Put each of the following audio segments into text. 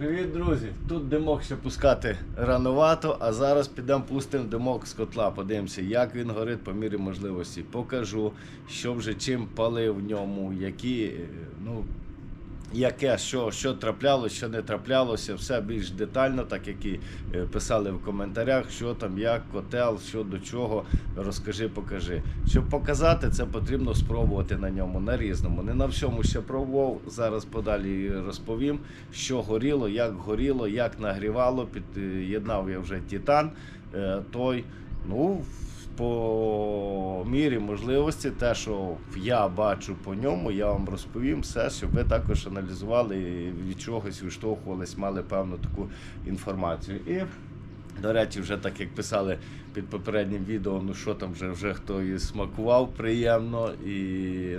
Привіт, друзі! Тут димок ще пускати ранувато, а зараз підемо пустимо димок з котла. Подивимося, як він горить по мірі можливості. Покажу, що вже чим палив в ньому, які, е, ну, яке, що, що траплялося, що не траплялося, все більш детально, так як і е, писали в коментарях, що там, як, котел, що до чого, розкажи, покажи. Щоб показати, це потрібно спробувати на ньому на різному. Не на всьому ще пробував. Зараз подалі розповім, що горіло, як горіло, як нагрівало. Під'єднав я вже титан. Е, Той, ну, по мірі можливості, те, що я бачу по ньому, я вам розповім все, щоб ви також аналізували від чогось відштовхувались, мали певну таку інформацію. І до речі, вже так як писали під попереднім відео, ну що там вже вже хто і смакував приємно, і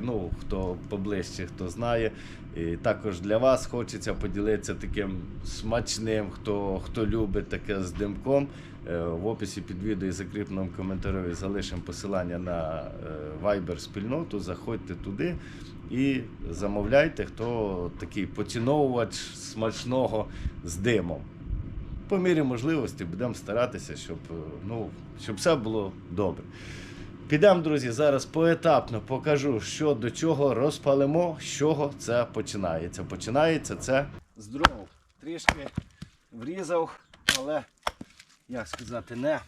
ну хто поближче, хто знає. І також для вас хочеться поділитися таким смачним, хто, хто любить таке з димком. Е, В описі під відео і закріпленому коментарі залишимо посилання на е, Viber спільноту. Заходьте туди і замовляйте, хто такий поціновувач смачного з димом по мірі можливості будемо старатися, щоб, е, ну, щоб все було добре. Підемо, друзі, зараз поетапно покажу, що до чого розпалимо, з чого це починається. Починається це з дров. Трішки врізав, але, як сказати, не,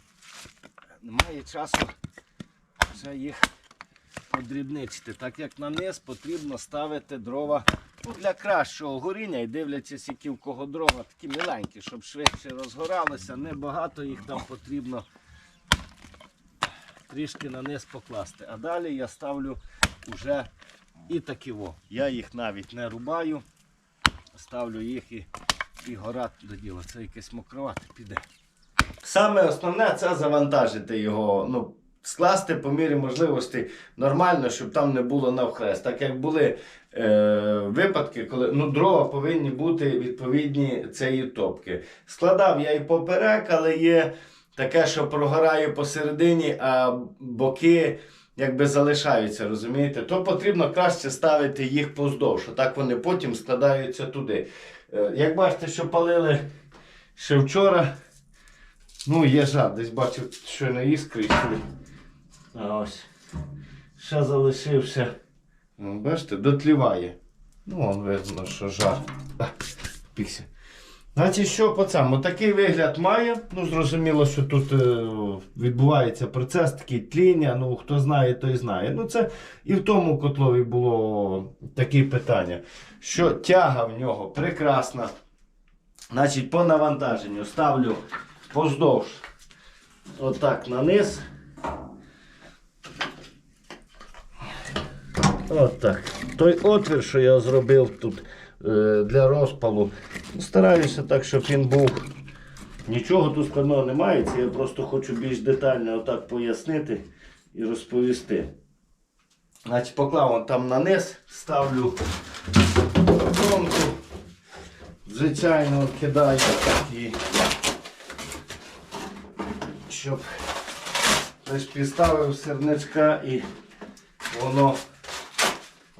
немає часу ще їх подрібничити. Так як на низ потрібно ставити дрова ну, для кращого горіння і дивлячись, які в кого дрова такі міленькі, щоб швидше розгоралося. Небагато їх там потрібно трішки на низ покласти. А далі я ставлю вже і такі во. Я їх навіть не рубаю, ставлю їх і, і гора до діла. Це якесь мокровате піде. Саме основне це завантажити його. ну, Скласти по мірі можливості нормально, щоб там не було навхрест. Так як були випадки, коли ну, дрова повинні бути відповідні цієї топки. Складав я і поперек, але є таке, що прогорає посередині, а боки якби залишаються, розумієте? То потрібно краще ставити їх поздовж, так вони потім складаються туди. Е, як бачите, що палили ще вчора. Ну, є жар, десь бачив, що на іскри йшли. Ось. Ще залишився. Ну, бачите, дотліває. Ну, видно, що жар. Пікся. Значить, що по цьому? Такий вигляд має. Ну, зрозуміло, що тут е, відбувається процес такий тління. Ну, хто знає, той знає. Ну, це і в тому котлові було такі питання. Що тяга в нього прекрасна. Значить, по навантаженню ставлю поздовж. Отак на низ. Отак. Той отвір, що я зробив тут е, для розпалу, стараюся так, щоб він був. Нічого тут складного немає, це я просто хочу більш детально отак пояснити і розповісти. Значить, поклав там на низ, ставлю кромку. Звичайно, кидаю і щоб підставив серничка і воно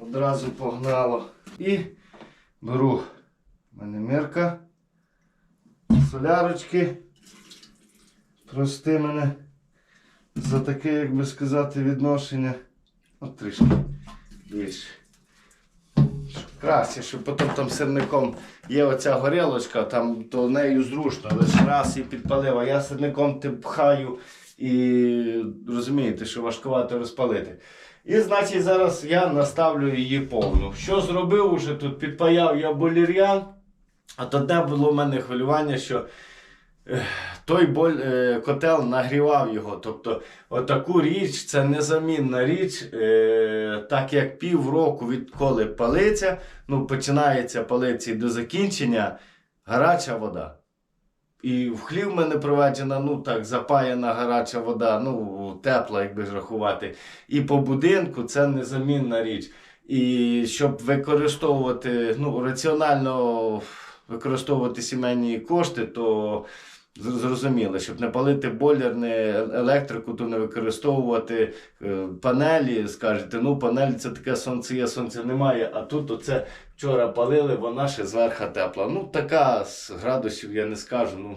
одразу погнало. І беру в мене мірка, солярочки. Прости мене за таке, як би сказати, відношення. От трішки більше. Краще, щоб потім там сирником є оця горілочка, там то нею зручно, лише раз і підпалив, а я сирником ти пхаю і розумієте, що важкувато розпалити. І значить зараз я наставлю її повну. Що зробив уже тут? Підпаяв я болір'ян, а то де було в мене хвилювання, що ех, той боль, е, котел нагрівав його. Тобто отаку річ це незамінна річ, е, так як півроку відколи палиться, ну починається палиться і до закінчення гаряча вода. І в хлів мене проведена, ну так, запаяна гаряча вода, ну тепла, якби ж рахувати. І по будинку це незамінна річ. І щоб використовувати, ну, раціонально використовувати сімейні кошти, то Зрозуміло, щоб не палити бойлер, не електрику, то не використовувати е, панелі. Скажете, ну панелі це таке сонце є, сонця немає. А тут оце вчора палили, вона ще зверху тепла. Ну, така з градусів, я не скажу. ну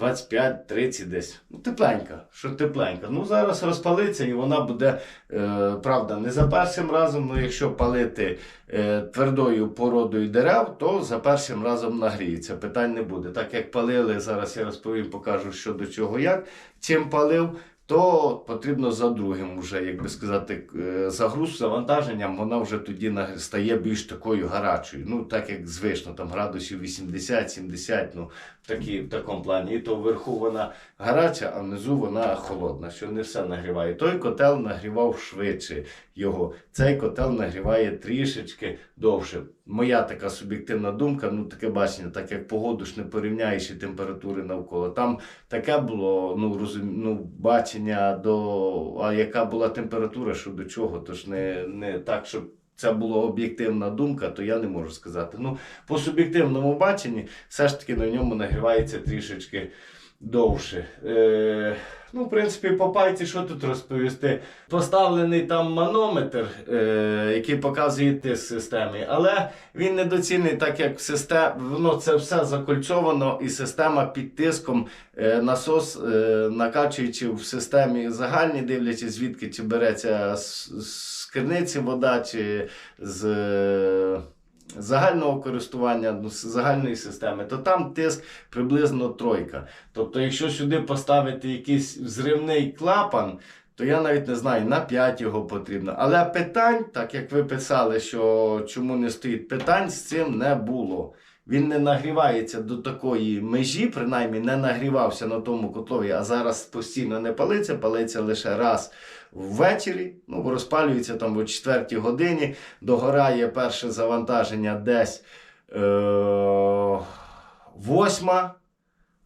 25-30 десь. Ну, тепленька, що тепленька. Ну, зараз розпалиться і вона буде, е, правда, не за першим разом, але якщо палити е, твердою породою дерев, то за першим разом нагріється. Питань не буде. Так як палили, зараз я розповім, покажу, що до чого як, чим палив. То потрібно за другим вже, як би сказати, е, загруз завантаженням, вона вже тоді стає більш такою гарячою. Ну, так як звично, там градусів 80-70, ну, такі, в такому плані. І то вверху вона гаряча, а внизу вона холодна, що не все нагріває. Той котел нагрівав швидше його. Цей котел нагріває трішечки довше. Моя така суб'єктивна думка, ну таке бачення, так як погоду ж не порівняєш і температури навколо. Там таке було ну, розум... ну, бачення до а яка була температура, що до чого, тож не, не так, щоб. Це була об'єктивна думка, то я не можу сказати. Ну, по суб'єктивному баченні, все ж таки на ньому нагрівається трішечки довше. Е, ну, в принципі, по пайці, що тут розповісти? Поставлений там манометр, е, який показує тиск системи, але він недоцільний, так як систем... воно це все закольцовано, і система під тиском е, насос, е, накачуючи в системі загальній, дивлячись, звідки чи береться з, з криниці вода, чи з. Загального користування ну, загальної системи, то там тиск приблизно тройка. Тобто, якщо сюди поставити якийсь взривний клапан, то я навіть не знаю, на 5 його потрібно. Але питань, так як ви писали, що чому не стоїть, питань з цим не було. Він не нагрівається до такої межі, принаймні не нагрівався на тому котлові, а зараз постійно не палиться, палиться лише раз ввечері, ну, розпалюється там о 4 годині, догорає перше завантаження десь е- восьма.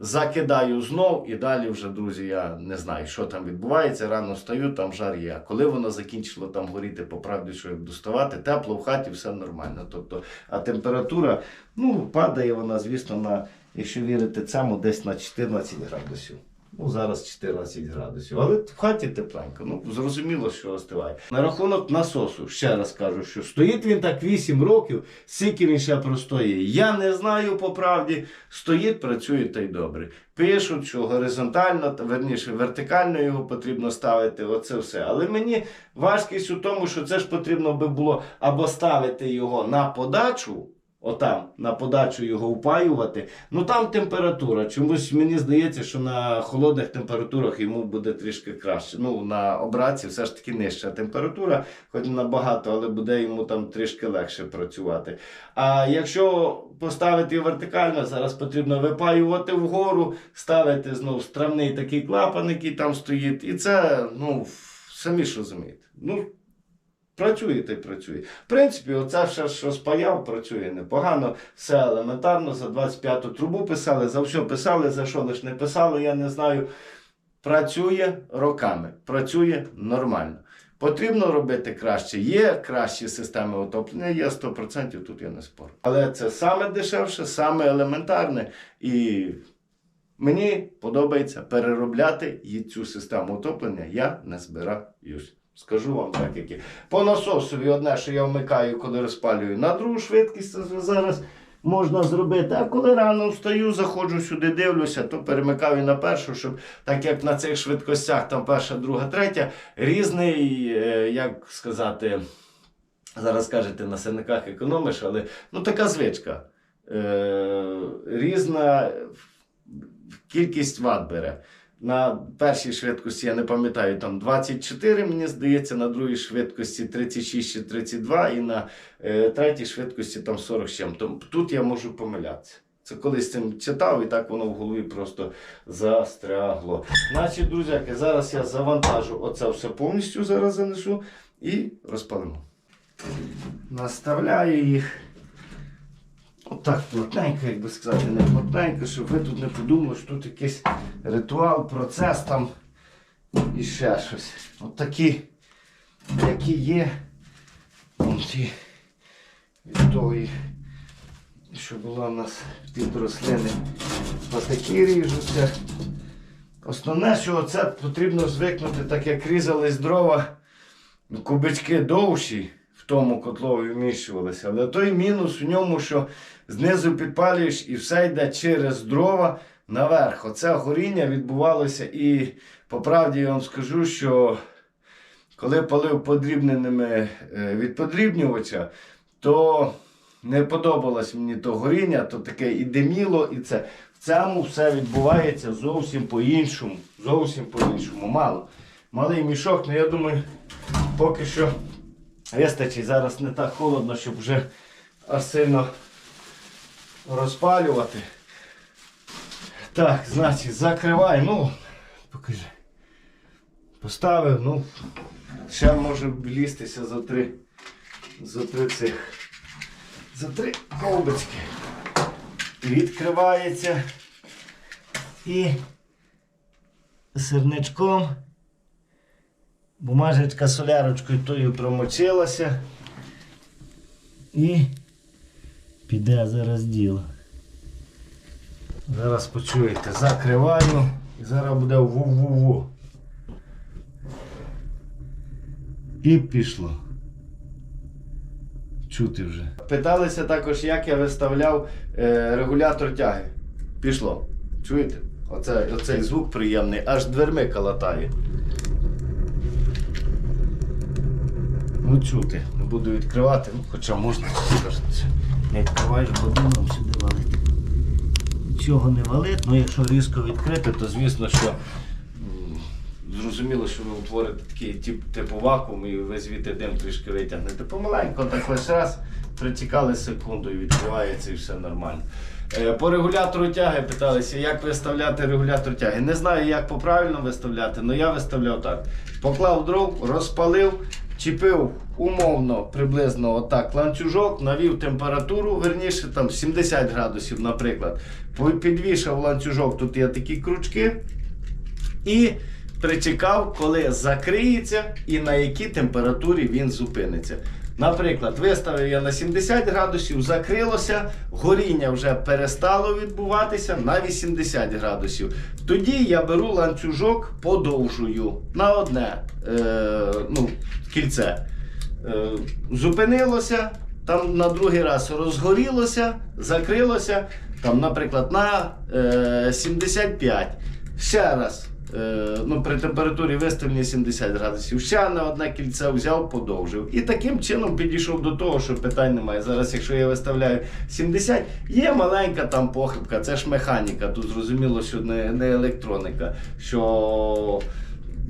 Закидаю знов і далі вже, друзі, я не знаю, що там відбувається. Рано встаю, там жар є. Коли воно закінчило там горіти, по правді, що як доставати, тепло в хаті, все нормально. Тобто, а температура, ну, падає вона, звісно, на, якщо вірити цьому, десь на 14 градусів. Ну, зараз 14 градусів. Але в хаті тепленько. Ну, зрозуміло, що остиває. На рахунок насосу, ще раз кажу, що стоїть він так 8 років, скільки він ще простоїть. Я не знаю по правді. Стоїть, працює та й добре. Пишуть, що горизонтально, верніше, вертикально його потрібно ставити. Оце все. Але мені важкість у тому, що це ж потрібно би було або ставити його на подачу. Отам на подачу його впаювати. Ну там температура. Чомусь мені здається, що на холодних температурах йому буде трішки краще. Ну на обраці все ж таки нижча температура, хоч набагато, але буде йому там трішки легше працювати. А якщо поставити вертикально, зараз потрібно випаювати вгору, ставити знову стравний такий клапан, який там стоїть. І це, ну, самі ж розумієте. Ну, Працює та й працює. В принципі, оце все, що спаяв, працює непогано. Все елементарно. За 25-ту трубу писали, за все писали, за що лиш не писали, я не знаю. Працює роками, працює нормально. Потрібно робити краще. Є кращі системи отоплення, є 100%, тут я не спорю. Але це саме дешевше, саме елементарне. І мені подобається переробляти цю систему отоплення. Я не збираюсь. Скажу вам так, як. По насосові одне, що я вмикаю, коли розпалюю, на другу швидкість це зараз можна зробити. А коли рано встаю, заходжу сюди, дивлюся, то перемикаю на першу, щоб так як на цих швидкостях, там перша, друга, третя, різний, е, як сказати, зараз кажете, на синиках економиш, але ну така звичка. Е, різна кількість ват бере. На першій швидкості, я не пам'ятаю, там 24, мені здається, на другій швидкості 36 чи 32, і на е, третій швидкості там 47. Тому тут я можу помилятися. Це колись цим читав, і так воно в голові просто застрягло. Значить, друзяки, зараз я завантажу оце все повністю, зараз занесу і розпалимо. Наставляю їх. Отак плотненько, як би сказати, не плотненько, щоб ви тут не подумали, що тут якийсь ритуал, процес там і ще щось. От такі, які є. Ті від тої, що була в нас під рослини Отакі ріжуться. Основне, що це потрібно звикнути, так як різались дрова, кубички довші в тому котлові вміщувалися. Але той мінус в ньому, що знизу підпалюєш і все йде через дрова наверх. Оце горіння відбувалося і по правді я вам скажу, що коли палив подрібненими е, від подрібнювача, то не подобалось мені то горіння, то таке і диміло, і це. В цьому все відбувається зовсім по-іншому. Зовсім по-іншому. Мало. Малий мішок, ну я думаю, поки що вистачить. Зараз не так холодно, щоб вже аж сильно розпалювати. Так, значить, закривай. Ну, покажи. Поставив, ну, ще може влізтися за три. За три цих. За три ковбочки. Відкривається. І сирничком. Бумажечка солярочкою тою промочилася. І піде зараз діло. Зараз почуєте, закриваю і зараз буде ву-ву-ву. І пішло. Чути вже. Питалися також, як я виставляв е, регулятор тяги. Пішло. Чуєте? Оце, оцей звук приємний, аж дверми калатає. Ну чути, не буду відкривати, ну хоча можна відкриваєш, воду нам сюди валить. Нічого не валить, ну якщо різко відкрити, то звісно, що зрозуміло, що ви утворите такий тип, типу вакуум і ви звідти дим трішки витягнете. Помаленько, так лише раз притікали секунду і відкривається і все нормально. Е, По регулятору тяги питалися, як виставляти регулятор тяги. Не знаю, як по-правильно виставляти, але я виставляв так. Поклав дров, розпалив, чіпив умовно приблизно отак ланцюжок, навів температуру, верніше там 70 градусів, наприклад. Підвішав ланцюжок, тут є такі крючки. І причекав, коли закриється і на якій температурі він зупиниться. Наприклад, виставив я на 70 градусів, закрилося, горіння вже перестало відбуватися на 80 градусів. Тоді я беру ланцюжок, подовжую на одне е, ну, кільце. Е, зупинилося, там на другий раз розгорілося, закрилося, там, наприклад, на е, 75. Ще раз. Е, ну, при температурі виставлені 70 градусів. Ще на одне кільце взяв, подовжив. І таким чином підійшов до того, що питань немає. Зараз, якщо я виставляю 70, є маленька там похибка, це ж механіка. Тут зрозуміло, що не, не електроніка. Що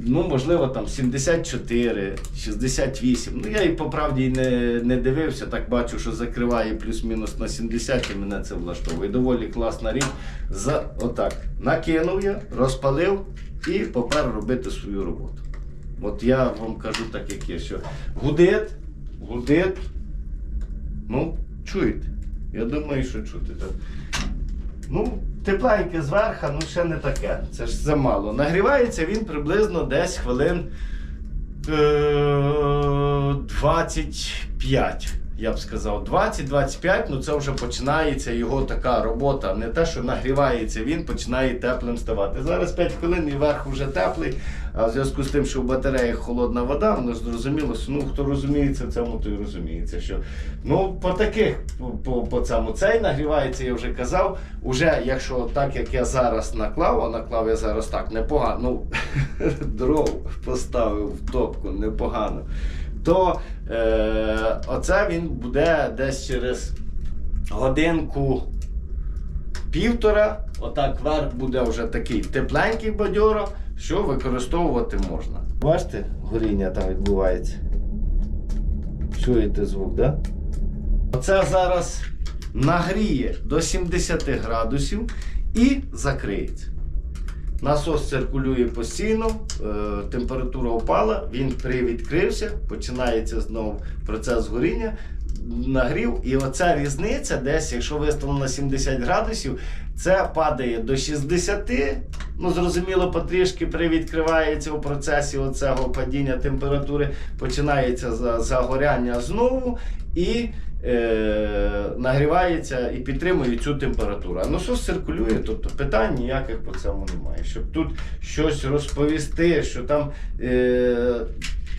Ну, можливо, там 74, 68. Ну, я і по правді не, не дивився, так бачу, що закриває плюс-мінус на 70 і мене це влаштовує. Доволі класна річ. За, отак. Накинув я, розпалив і попер робити свою роботу. От я вам кажу так, як є, що гудить, гудить. Ну, чуєте. Я думаю, що чути. Так. Ну, тепленьке зверху, ну ще не таке. Це ж замало. Нагрівається він приблизно десь хвилин е, 25. Я б сказав, 20-25, ну це вже починається його така робота. Не те, що нагрівається, він починає теплим ставати. Зараз 5 хвилин і верх вже теплий. А в зв'язку з тим, що в батареях холодна вода, воно зрозуміло, що ну хто розуміється в цьому, той розуміється. Що ну по таких по, по, цьому цей нагрівається, я вже казав. Уже якщо так як я зараз наклав, а наклав я зараз так непогано. Ну дров поставив в топку непогано. То е, оце він буде десь через годинку півтора, отак верх буде вже такий тепленький бадьоро, що використовувати можна. Бачите, горіння там відбувається. Чуєте звук? Да? Оце зараз нагріє до 70 градусів і закриється. Насос циркулює постійно, е, температура впала, він привідкрився, починається знову процес горіння, нагрів. І оця різниця, десь, якщо виставлено на 70 градусів, це падає до 60. Ну, зрозуміло, потрішки привідкривається у процесі оцього падіння температури, починається загоряння знову. І е, нагрівається і підтримує цю температуру. А насос циркулює, тобто питань ніяких по цьому немає. Щоб тут щось розповісти, що там. Е,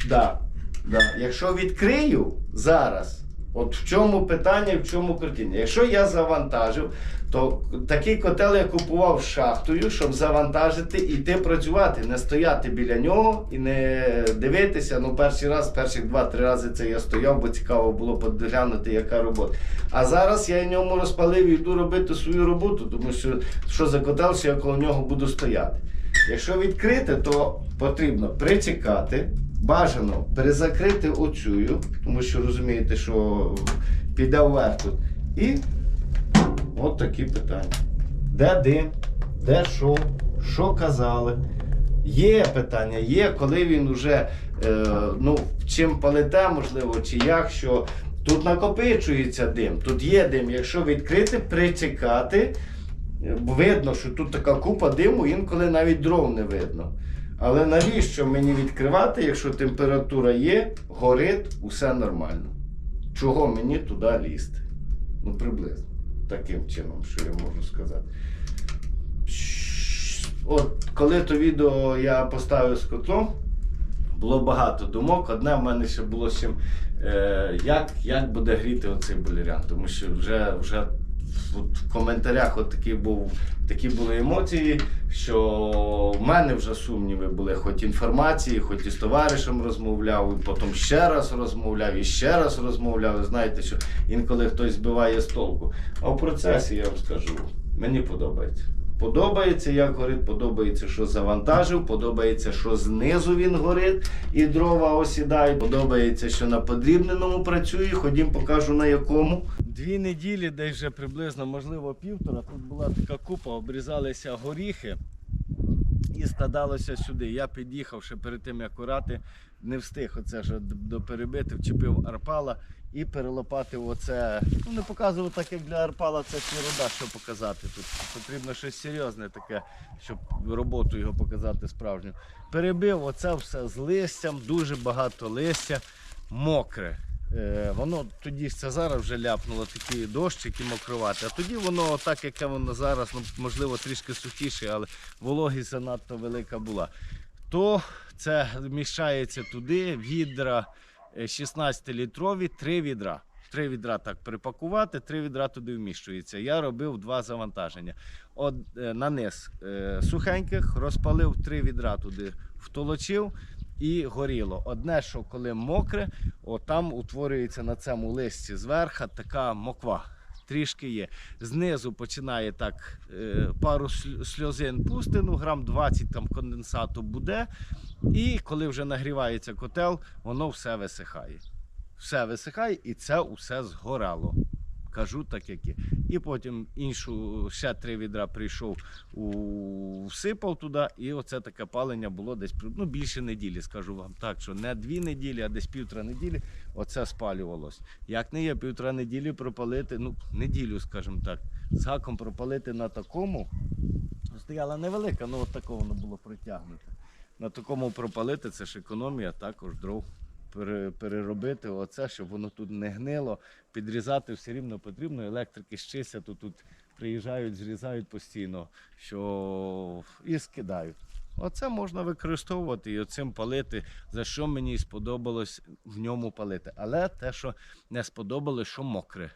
да, да. Якщо відкрию зараз, от в чому питання, в чому картина. Якщо я завантажив, то такий котел я купував шахтою, щоб завантажити і йти працювати, не стояти біля нього і не дивитися. Ну, перший раз, перших два-три рази це я стояв, бо цікаво було подглянути, яка робота. А зараз я ньому розпалив і йду робити свою роботу, тому що що за котел, що я коло нього буду стояти. Якщо відкрити, то потрібно причекати, бажано перезакрити оцю, тому що розумієте, що піде вверх тут. І от такі питання. Де дим, де що, що казали. Є питання, є, коли він вже е, ну, чим палите, можливо, чи як, що тут накопичується дим, тут є дим. Якщо відкрити, причекати, видно, що тут така купа диму, інколи навіть дров не видно. Але навіщо мені відкривати, якщо температура є, горить, усе нормально. Чого мені туди лізти? Ну, приблизно. Таким чином, що я можу сказати. От коли то відео я поставив з котлом, було багато думок. Одне в мене ще було чим, е, як, як буде гріти оцей болірян. Тому що вже, вже от в коментарях от такий був, такі були емоції, що в мене вже сумніви були, хоч інформації, хоч із товаришем розмовляв, і потім ще раз розмовляв, і ще раз розмовляв. Знаєте, що інколи хтось збиває з толку. А в процесі я вам скажу, мені подобається. Подобається, як горить, подобається, що завантажив, подобається, що знизу він горить і дрова осідають. Подобається, що на подрібненому працює. Ходім, покажу на якому. Дві неділі, десь вже приблизно, можливо, півтора. Тут була така купа, обрізалися горіхи і стадалося сюди. Я під'їхав ще перед тим, як орати, не встиг оце ж доперебити, вчепив арпала і перелопатив оце. Ну не показував так, як для арпала, це ж що показати. Тут потрібно щось серйозне таке, щоб роботу його показати справжню. Перебив оце все з листям, дуже багато листя, мокре. Е, воно тоді це зараз вже ляпнуло такі дощики мокровати, а тоді воно так, яке воно зараз, ну можливо трішки сухіше, але вологість занадто велика була. То це вміщається туди відра 16-літрові, три відра. Три відра так припакувати, три відра туди вміщується. Я робив два завантаження. От наниз е, сухеньких, розпалив три відра туди, втолочив і горіло. Одне, що коли мокре, там утворюється на цьому листі зверху така моква. Трішки є. Знизу починає так е, пару сль- сльозин пусти, ну грам 20 там конденсату буде. І коли вже нагрівається котел, воно все висихає. Все висихає і це все згорало. Кажу так, як є. І потім іншу ще три відра прийшов, у, всипав туди, і оце таке палення було десь ну, більше неділі, скажу вам так, що не дві неділі, а десь півтора неділі оце спалювалось. Як не є півтора неділі пропалити, ну, неділю, скажімо так, з гаком пропалити на такому, стояла невелика, ну от такого воно було притягнуте. На такому пропалити це ж економія, також дров переробити оце, щоб воно тут не гнило, підрізати все рівно потрібно. Електрики з чистять, тут приїжджають, зрізають постійно, що і скидають. Оце можна використовувати і оцим палити, за що мені сподобалось в ньому палити. Але те, що не сподобалось, що мокре.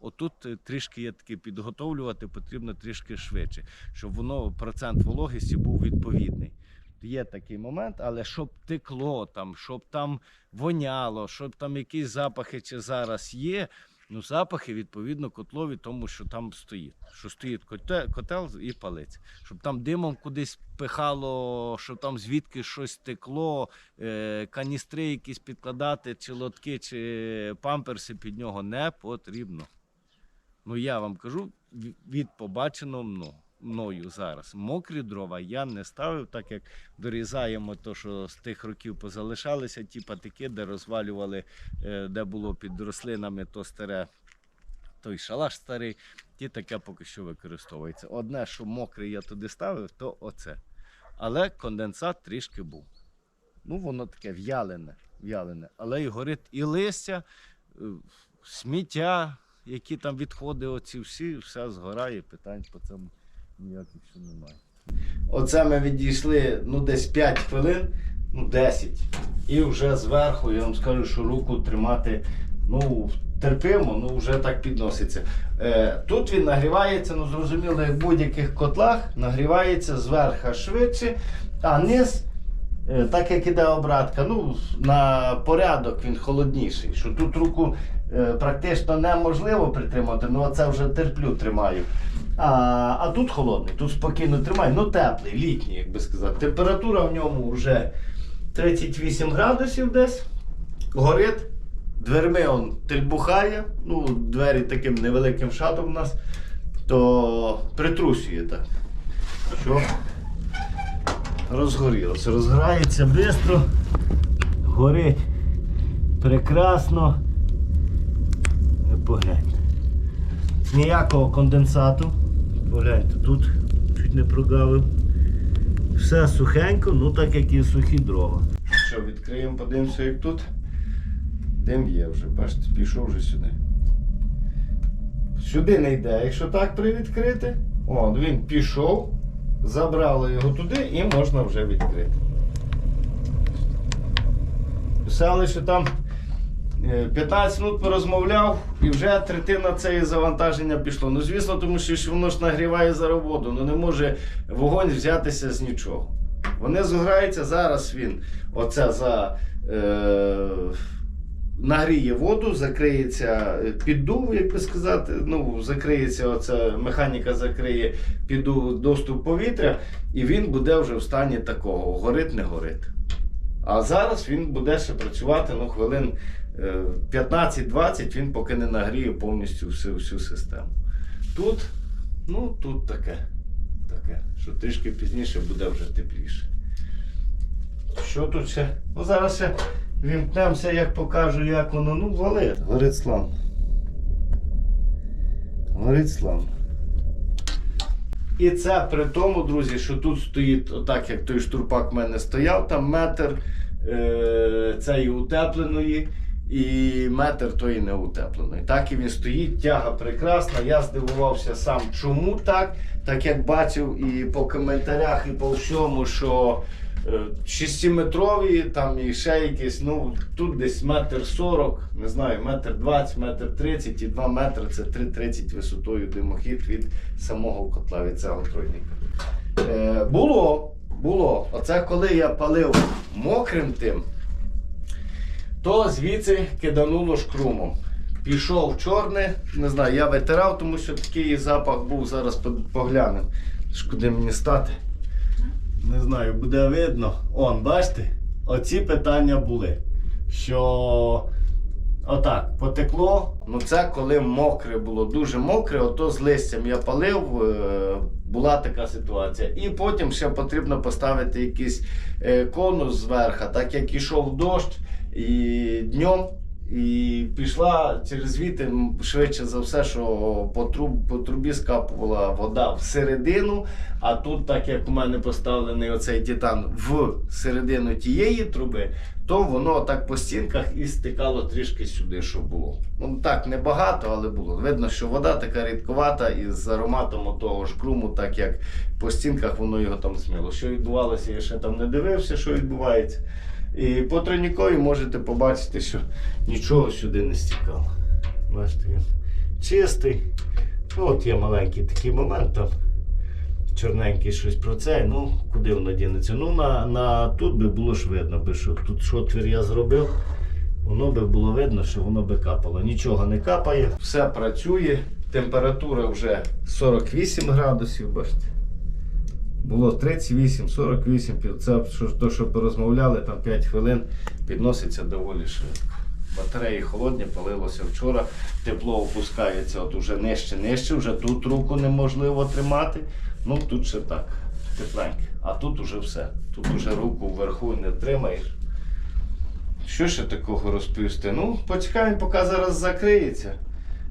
Отут е, трішки є таке підготовлювати, потрібно трішки швидше, щоб воно процент вологості був відповідний. Є такий момент, але щоб текло там, щоб там воняло, щоб там якісь запахи чи зараз є. Ну, запахи відповідно котлові тому, що там стоїть. Що стоїть коте- котел і палиться. Щоб там димом кудись пихало, щоб там звідки щось текло, е, каністри якісь підкладати, чи лотки, чи памперси під нього не потрібно. Ну я вам кажу від побаченого мно- мною зараз. Мокрі дрова я не ставив, так як дорізаємо то, що з тих років позалишалися, ті патики, де розвалювали, е, де було під рослинами то старе, той шалаш старий, ті таке поки що використовується. Одне, що мокре я туди ставив, то оце. Але конденсат трішки був. Ну, воно таке в'ялене, в'ялене. Але і горить і листя. е, сміття, які там відходи, оці всі, все згорає, питань по цьому ніяких ще немає. Оце ми відійшли ну, десь 5 хвилин, ну 10. І вже зверху, я вам скажу, що руку тримати ну, терпимо, ну вже так підноситься. Е, тут він нагрівається, ну зрозуміло, як в будь-яких котлах, нагрівається зверху швидше, а низ. Е, Так як іде обратка, ну на порядок він холодніший. Що тут руку е, практично неможливо притримати, ну це вже терплю тримаю. А, а тут холодний, тут спокійно тримаю, ну теплий, літній, як би сказати. Температура в ньому вже 38 градусів десь. Горить. Дверми он тельбухає, ну, двері таким невеликим шатом у нас, то притрусює так. Що? розгорілося. Розгорається швидко, горить прекрасно. Погляньте. Ніякого конденсату. Погляньте, тут чуть не прогавив. Все сухенько, ну так як і сухі дрова. Що, відкриємо, подивимося, як тут. Дим є вже, бачите, пішов вже сюди. Сюди не йде, якщо так привідкрити. О, він пішов. Забрали його туди і можна вже відкрити. Писали, що там 15 минут порозмовляв і вже третина цієї завантаження пішло. Ну, звісно, тому що воно ж нагріває за роботу, ну не може вогонь взятися з нічого. Вони згораються, зараз він оце за. Е, Нагріє воду, закриється піддув, як би сказати, ну, закриється оця механіка закриє піду доступ повітря, і він буде вже в стані такого: горить, не горить. А зараз він буде ще працювати ну, хвилин е, 15-20, він поки не нагріє повністю всю, всю систему. Тут, ну, тут таке, таке, що трішки пізніше буде вже тепліше. Що тут ще? Ну зараз ще вімкнемося, як покажу, як воно. Ну, валить. Горить славно. Горить славно. І це при тому, друзі, що тут стоїть, отак як той штурпак в мене стояв, там метр е- цієї утепленої і метр тої неутепленої. Так і він стоїть, тяга прекрасна. Я здивувався сам, чому так. Так як бачив і по коментарях, і по всьому, що 6-метрові, там і ще якісь, ну тут десь метр 40, не знаю, метр 20, метр 30 і 2 метри це 3,30 висотою димохід від самого котла від цього тройника. Е, було, було. Оце коли я палив мокрим тим, то звідси кидануло шкрумом. Пішов чорне, не знаю, я витирав, тому що такий запах був, зараз поглянемо. Куди мені стати? Не знаю, буде видно. Он, бачите, оці питання були. Що отак, потекло. Ну це коли мокре було, дуже мокре, ото з листям я палив, е, була така ситуація. І потім ще потрібно поставити якийсь е, конус зверху, так як ішов дощ і днем. І пішла через вітер швидше за все, що по, труб, по трубі скапувала вода всередину. А тут, так як у мене поставлений оцей титан в середину тієї труби, то воно так по стінках і стикало трішки сюди, що було. Ну так, небагато, але було. Видно, що вода така рідковата і з ароматом того ж круму, так як по стінках воно його там змило. Що відбувалося, я ще там не дивився, що відбувається. І по тройнікові можете побачити, що нічого сюди не стікало. Бачите, він чистий. Ну, От є маленький такий момент там. Чорненький щось про це, ну куди воно дінеться? Ну на, на тут би було ж видно, би, що тут шотвір я зробив, воно би було видно, що воно би капало. Нічого не капає, все працює, температура вже 48 градусів, бачите. Було 38, 48, це що, то, що порозмовляли, там 5 хвилин підноситься доволі швидко. Батареї холодні, палилося вчора, тепло опускається от уже нижче, нижче, вже тут руку неможливо тримати. Ну тут ще так, тепленьке. А тут уже все. Тут уже руку вверху не тримаєш. Що ще такого розповісти? Ну, почекаємо, поки зараз закриється,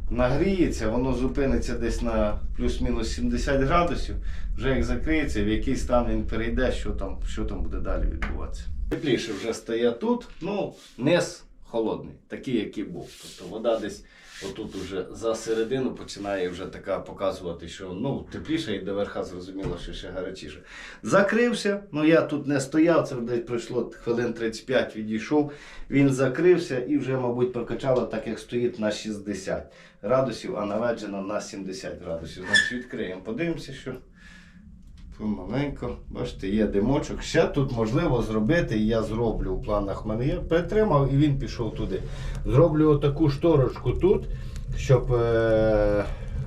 нагріється, воно зупиниться десь на плюс-мінус 70 градусів. Вже як закриється, в який стан він перейде, що там, що там буде далі відбуватися. Тепліше вже стає тут, ну, низ холодний, такий, який був. Тобто вода десь Отут уже за середину починає вже така показувати, що ну, тепліше і до верха зрозуміло, що ще гарячіше. Закрився, ну я тут не стояв, це десь пройшло хвилин 35, відійшов. Він закрився і вже, мабуть, прокачало так, як стоїть на 60 градусів, а наведжено на 70 градусів. Значить, відкриємо, подивимося, що. Помаленько, бачите, є димочок. Ще тут можливо зробити, і я зроблю в планах. Мене є притримав і він пішов туди. Зроблю отаку шторочку тут, щоб е-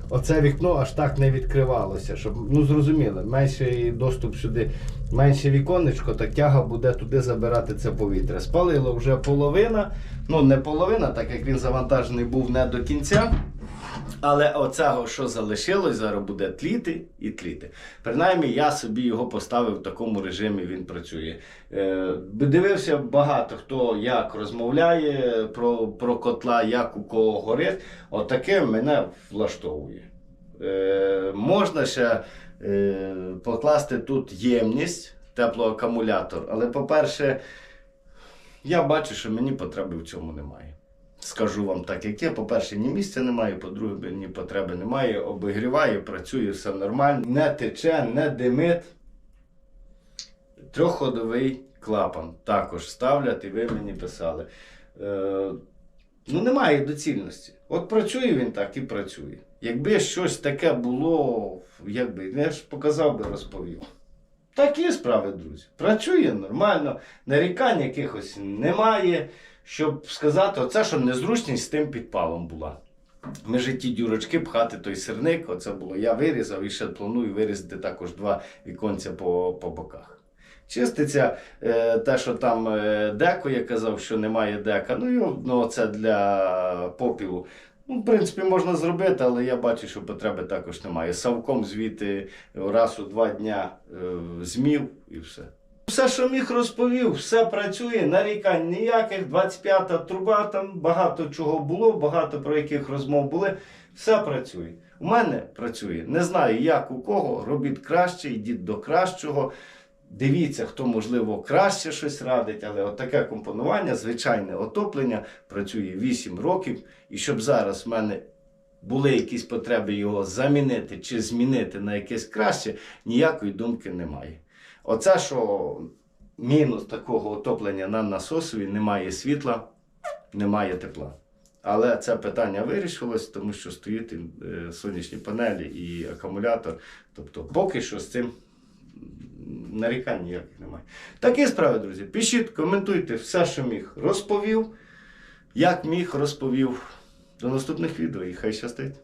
оце вікно аж так не відкривалося. Щоб, ну зрозуміло, менший доступ сюди, менше віконечко, так тяга буде туди забирати це повітря. Спалило вже половина. Ну, не половина, так як він завантажений був не до кінця. Але оцього, що залишилось, зараз буде тліти і тліти. Принаймні, я собі його поставив в такому режимі, він працює. Е, дивився багато хто як розмовляє про, про котла, як у кого горить. Отаке мене влаштовує. Е, можна ще е, покласти тут ємність, теплоакумулятор, але, по-перше, я бачу, що мені потреби в цьому немає. Скажу вам так, як є. По-перше, ні місця немає, по-друге, ні потреби немає. Обігріває, працює, все нормально. Не тече, не димить. Трьохходовий клапан також ставлять, і ви мені писали. Е, ну, немає доцільності. От працює він так і працює. Якби щось таке було, якби, я ж показав би, розповів. Такі справи, друзі. Працює нормально, нарікань якихось немає. Щоб сказати, оце що незручність з тим підпалом була. Ми ж ті дюрочки пхати той сирник, оце було. Я вирізав і ще планую вирізати також два віконця по, по боках. Чиститься е, те, що там е, деко, я казав, що немає дека. Ну, і, ну це для попілу. Ну, в принципі, можна зробити, але я бачу, що потреби також немає. Савком звідти раз у два дня е, змів і все. Все, що міг розповів, все працює, нарікань ніяких, 25-та труба, там багато чого було, багато про яких розмов були. Все працює. У мене працює. Не знаю, як у кого. Робіть краще, йдіть до кращого. Дивіться, хто, можливо, краще щось радить, але от таке компонування, звичайне отоплення працює 8 років. І щоб зараз в мене були якісь потреби його замінити чи змінити на якесь краще, ніякої думки немає. Оце, що мінус такого отоплення на насосові, немає світла, немає тепла. Але це питання вирішилось, тому що стоїть е, сонячні панелі і акумулятор. Тобто, поки що з цим нарікань ніяких немає. Такі справи, друзі. Пишіть, коментуйте все, що міг. Розповів, як міг, розповів. До наступних відео і хай щастить.